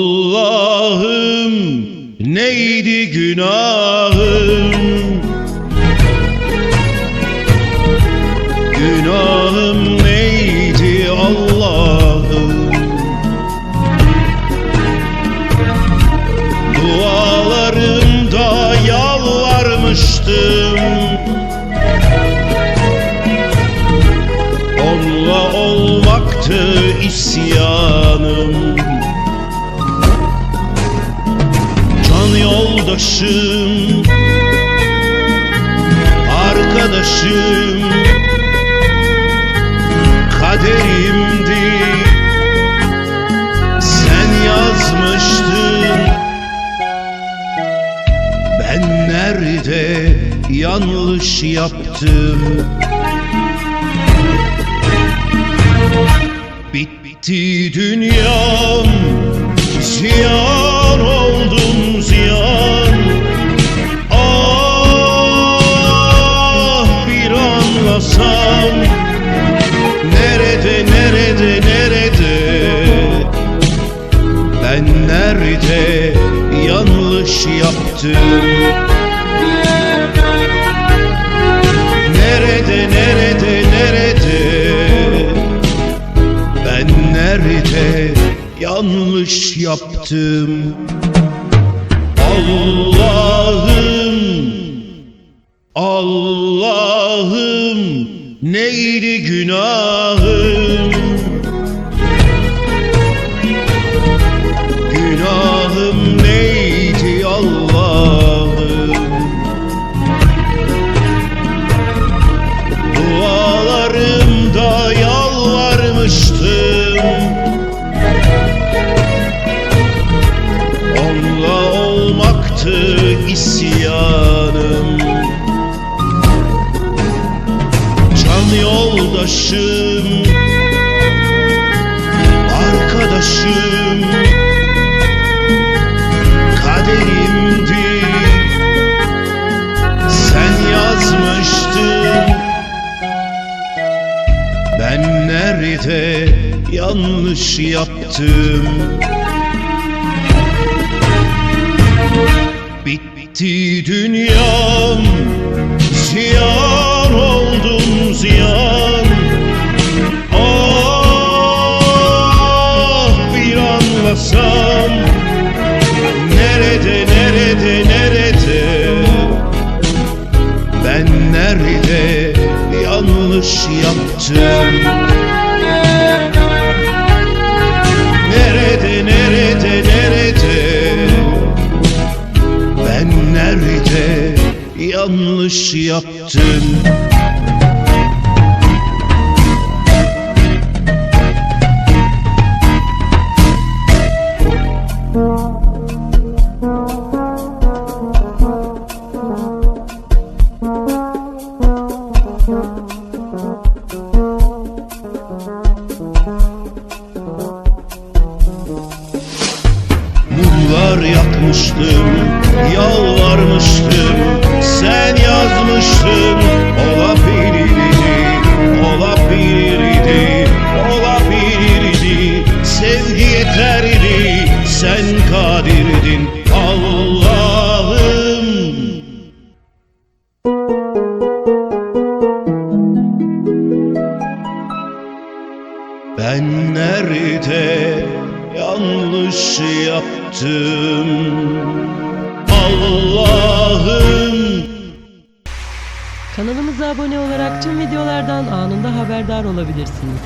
Allah'ım neydi günahım? Günahım neydi Allah'ım? Dualarımda yalvarmıştım. Onunla olmaktı isyanım. Yoldaşım Arkadaşım. Kaderimdi Sen yazmıştın. Ben nerede yanlış yaptım? Bitti dünyam Ziyan yaptım Nerede nerede nerede? Ben nerede yanlış yaptım? Allah'ım Allah'ım neydi günahım? Günahım Allah'ım Dualarımda yalvarmıştım. Onunla olmaktı isyanım. Can yoldaşım Ben nerede yanlış yaptım? Bitti dünyam Ziyan oldum ziyan. Ah bir anlasam Nerede Ben nerede yanlış yaptım? Nerede nerede nerede? Ben nerede yanlış yaptım Mumlar yakmıştım, yalvarmıştım Sen yazmıştın, olabilirdi, olabilirdi, olabilirdi. Sevgi yeterdi, sen kadirdin Allah'ım. Ben nerede yanlış yaptım Allah'ım Kanalımıza abone olarak tüm videolardan anında haberdar olabilirsiniz.